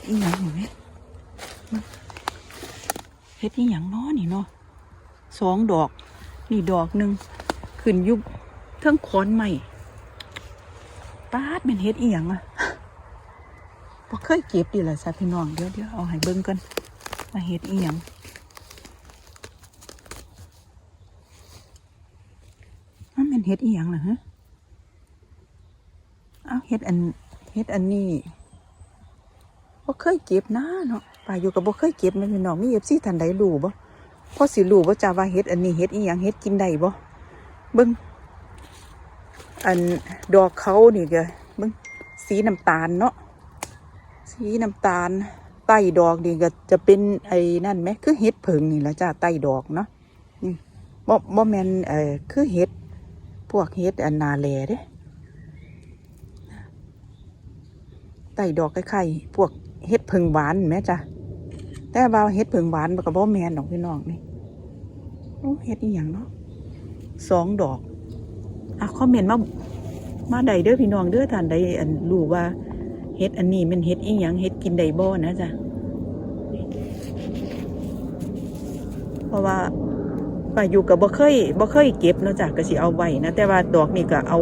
ดอีหยังเห็นไหมเฮ็ดอีหยังเนาะนี่เนาะสองดอก นี่ดอกหนึ่งขึ้นยุบเทิงขอนใหม่ปาดเป็นเฮ็ดอีหยังอะบ่เคยเก็บดีล่ะซะพี่น้องเดี๋ยวเดี๋ยวเอาให้เบิ่งกันมาเฮ็ดอีหยังมันเป็นเฮ็ดอีหยังล่ะฮะเอาเฮ็ดอันเฮ็ดอันนี้ เคยเก็บนะเนาะป่าอยู่กับบ่เคยเก็บแม่พี่น้องมี FC ท่านใดรู้บ่พอสิรู้บ่จ้าว่าเฮ็ดอันนี้เฮ็ดอีหยังเฮ็ดกินได้บ่เบิ่งอันดอกเขานี่ก็เบิ่งสีน้ำตาลเนาะสีน้ำตาลใต้ดอกนี่ก็จะเป็นไอ้นั่นไหมคือเฮ็ดผึ่งนี่ละจ้าใต้ดอกเนาะนี่บ่บ่แม่นเอ่อคือเฮ็ดพวกเฮ็ดอันนาแลเด้ไต่ดอกไข่ๆพวก เฮ็ดเพิงหวานแม่จ้ะแต่ว่าเฮ็ดเพิงหวานมันก็บ่แมนดอกพี่น้องนี่โอ้เฮ็ดอีหยังเนาะสองดอกอะคอมเมนต์มามาใดเด้อพี่น้องเด้อท่านใดอันรู้ว่าเฮ็ดอันนี้มันเฮ็ดอีหยังเฮ็ดกินได้บ่นะจ้ะเพราะว่าป้าอยู่กับบ่เคยบ่เคยเก็บเนาะจ้ะก็สิเอาไว้นะแต่ว่าดอกนี่ก็เอา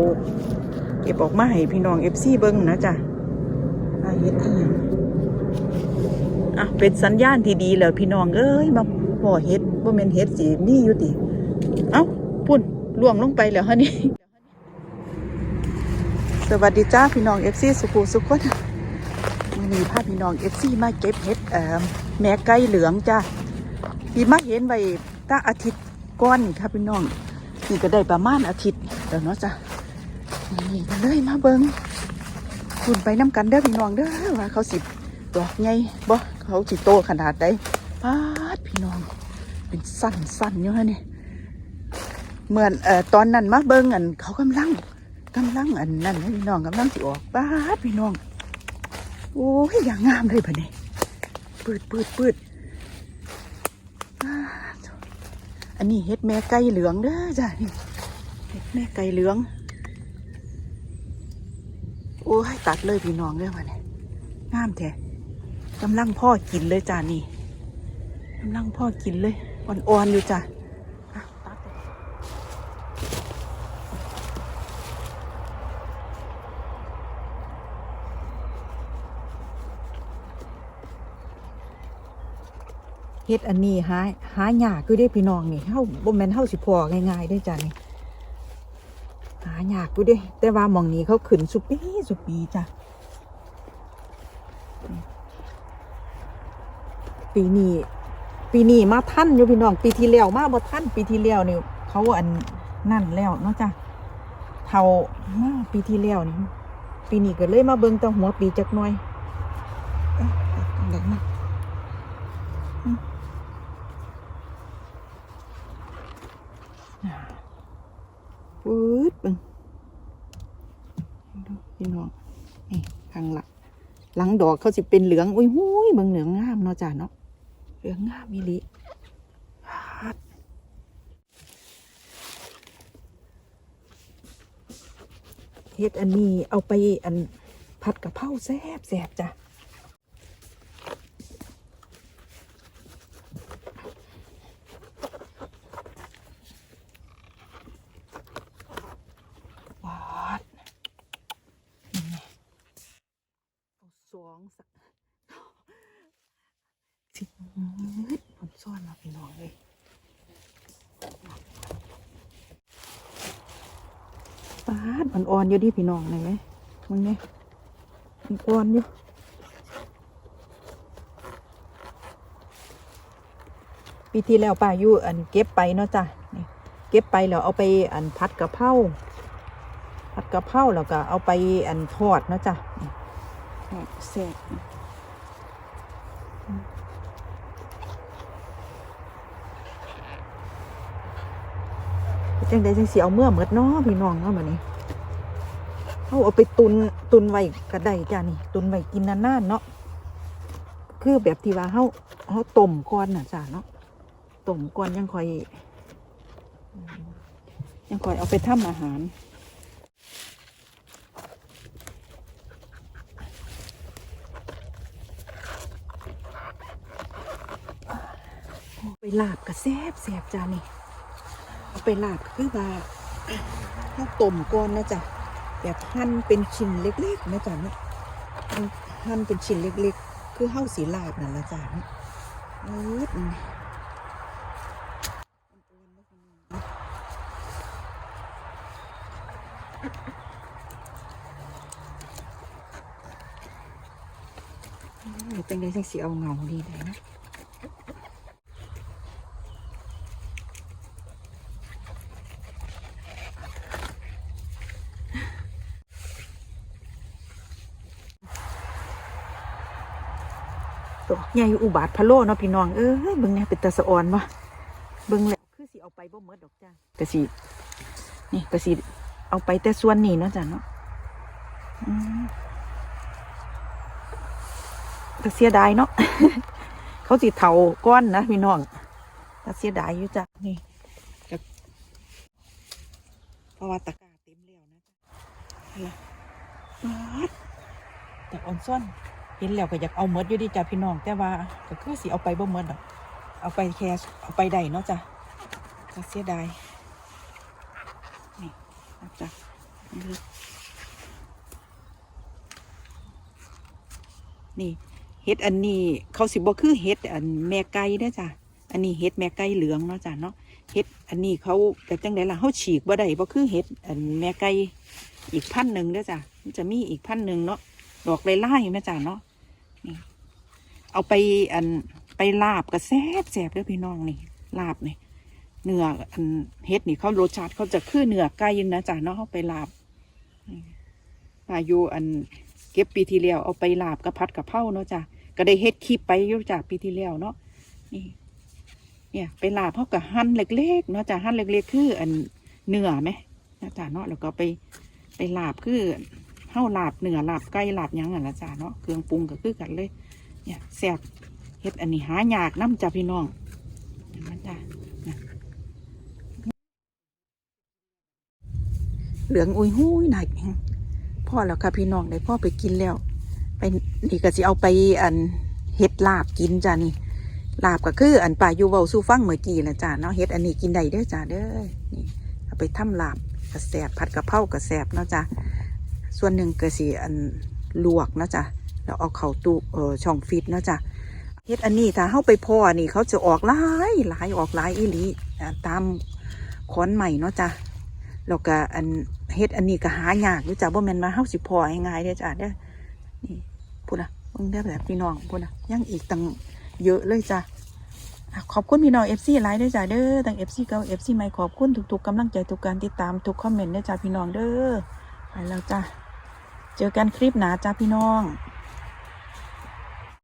เก็บออกมาให้พี่น้อง FC เบิ่งนะจ้ะเฮ็ดอีหยัง อะเป็นสัญญาณที่ดีแล้วพี่น้องเอ้ยมาพ่อเฮ็ดบ่แม่นเฮ็ดสิมีอยู่ติเอ้าพุ่นล่วงลงไปแล้วฮะนี่สวัสดีจ้าพี่น้อง FC สุขุสุขคนวันนี้พาพพี่น้อง FC มาเก็บเฮ็ดเอ่อแม่ไก่เหลืองจ้าที่มาเห็นไว้ตั้งอาทิตย์ก่อนค่ะพี่น้องนี่ก็ได้ประมาณอาทิตย์แล้วเนาะจ้ะนี่เลยมาเบิงคุณไปน้ำกันเด้อพี่น้องเด้อว่าเขาสิ ดอกไงบ่เขาสิโตขนาดใดป้าดพี่น้อง เป็นสั้นสั้นๆอยู่ฮะนี่เหมือนเอ่อตอนนั้นมาเบิ่งอันเขากำลังกำลังอันนั่นนะพี่น้องกำลังสิออกปาดพี่น้อง โอ้ยอย่างงามเลยปะเนี่ยปืดปืดปืดปาดอันนี้เฮ็ดแม่ไก่เหลืองเด้อจ้ะนี่เฮ็ดแม่ไก่เหลือง โอ้ยตัดเลยพี่น้องเลยวันนี้งามแท้ กำลังพ่อกินเลยจ้านี่กำลังพ่อกินเลยอ่อนๆอยู่จ้ะเฮ็ดอันนี้หาหายากคือได้พี่น้องนี่เฮาบ่แม่นเฮาสิพอง่ายๆได้จ้ะนี่หายากกูเด้แต่ว่าหมองนี้เขาขึ้นสุปีสุปีจ้ะ ปีนี้ปีนี้มาท่านอยู่พี่น้องปีที่แล้วมาบ่ท่านปีที่แล้วนี่เขาอันนั่นแล้วเนาะจ้ะเท่ามาปีที่แล้วนี่ปีนี้ก็เลยมาเบิ่งแตหัวปีจักหน่อยเอ๊ะเด็กมาอืมอ่าปื๊ดเบิ่งพี่น้องนี่ข้างหลังหลังดอกเขาสิเป็นเหลือง อุ้ยหูยเบิ่งเหลืองงามเนาะจ้ะเนาะ เหลืองงามมิลิเฮ็ดอันนี้เอาไปอันผัดกะเพราแซ่บแซ่บจ้ะวาดเอาสองสัก ผลซ่อนมาพี่น้องเลยปาดมันอ่อนอยู่ดิพี่น้องเลยไหมมันไงมันอ่อนอยู่ปีที่แล้วป้าอยู่อันเก็บไปเนาะจ้ะนี่เก็บไปแล้วเอาไปอันพัดกระเพราพัดกระเพราแล้วก็เอาไปอันทอดเนาะจ้ะแซ่บ จังใดจังเสียเอาเมื่อเหมือดเนาะพี่น้องเนาะแบบนี้เขาเอาไปตุนตุนไว้กระไดจ้านี่ตุนไว้กินนานๆเนาะคือแบบที่ว่าเขาเขาต้มก้อนน่ะจ้าเนาะต้มก้อนยังคอย ยังคอยเอาไปทำอาหารไปลาบกระแซบแซบจ้านี่ เอาไปลาบก็คือว่าข้าวต้มก่อนนะจ๊ะแบบหั่นเป็นชิ้นเล็กๆนะจ๊ะเนาะหั่นหั่นเป็นชิ้นเล็กๆ คือข้าวสีลาบนั่นละจ้ะเนาะเอออืมโอ้ยเป็นไงจังสีเอาเงาดีเลยนะ ตัวใหญ่อุบาทพะโล่เนาะพี่น้องเอ้ยเบิ่งเนี่ยเป็นตาสะออนวะเบิ่งแล้วคือสิเอาไปบ่เมดดอกจ้ากระสินี่กระสิเอาไปแต่ส่วนนี้เนาะจ้ะเนาะแต่เสียดายเนาะเขาสิเถาก้อนนะพี่น้องแต่เสียดายอยู่จ้ะนี่เพราะว่าตะกร้าเต็มแล้วนะจ๊ะอะไรป๊าดจากออนซ่อน เห็นแล้วก็อยากเอาเมดอยู่ดีจ้ะพี่น้อง แต่ว่าก็คือสิเอาไปบ่เมดดอกเอาไปแค่เอาไปได้เนาะจ้ะก็เสียดายนี่นะจ้ะนี่เห็ดอันนี้เขาสิบ่คือเห็ดอันแม่ไก่เด้อจ้ะอันนี้เห็ดแม่ไก่เหลืองเนาะจ้ะเนาะเห็ดอันนี้เขาแต่จังไดล่ะเขาฉีกบ่ได้บ่คือเห็ดอันแม่ไก่อีกพันหนึ่งเด้อจ้ะจะมีอีกพันหนึ่งเนาะดอกไล่ๆแม่จ้ะเนาะ เอาไปอันไปลาบกับแซบแซบเด้อพี่น้องนี่ ลาบนี่เนื้ออันเฮ็ดนี่เขารสชาติเขาจะคือเนื้อไก่อยินนะจ๊ะเนาะเขาไปลาบอายุอันเก็บปีที่แล้วเอาไปลาบกับพัดกับเผาเนาะจ้ะก็ได้เฮ็ดคลิปไปอยู่จ้ะปีที่แล้วเนาะนี่ เนี่ยไปลาบเขากับหั่นเล็กๆเนาะจ้ะหั่นเล็กๆคืออันเนื้อไหมนะจ๊ะเนาะแล้วก็ไปไปลาบคือ เฮาลาบเนื้อลาบไก่ลาบยังอะละจ้ะเนาะเครื่องปรุงก็คือกันเลย เนี่ยแซ่บเฮ็ดอันนี้หายากน้ำจ้ะพี่น้องเห็นไหมันจ้ะนะเหลืองอุ้ยหู้ยหนักพ่อแล้วค่ะพี่น้องได้พ่อไปกินแล้ว ไปนี่ก็สิเอาไปอันเฮ็ดลาบกินจ้ะนี่ลาบก็คืออันป่าอยู่เว้าสู้ฟังเมื่อกี้นะจ้ะเนาะเฮ็ดอันนี้กินได้เด้อจ้ะเด้อนี่เอาไปทำลาบกระแสบผัดกะเพรากระแสบเนาะจ้ะ ส่วนหนึ่งก็สิอันลวกนะจ้ะแล้วเอาเข้าตู้เออช่องฟิตนะจ้ะเฮ็ดอันนี้ถ้าเข้าไปพ่อนี่เขาจะออกหลายหลายออกหลายอีหลีตามขอนใหม่เนาะจ้ะแล้วก็อันเฮ็ดอันนี้ก็หายากอยู่จ้ะบ่แม่นมาเฮาสิพอง่ายๆเด้จ้ะเด้อนี่พูดนะเบิ่งได้แบบพี่น้องพูดนะยังอีกตั้งเยอะเลยจ้ะขอบคุณพี่น้อง FC หลายด้อจ้ะเด้อตั้ง FC เก่า FC ใหม่ขอบคุณทุกๆกำลังใจทุกการติดตามทุกคอมเมนต์เด้อจ้ะพี่น้องเด้อ แล้วจ้ะ เจอกันคลิปหนาจ้าพี่น้อง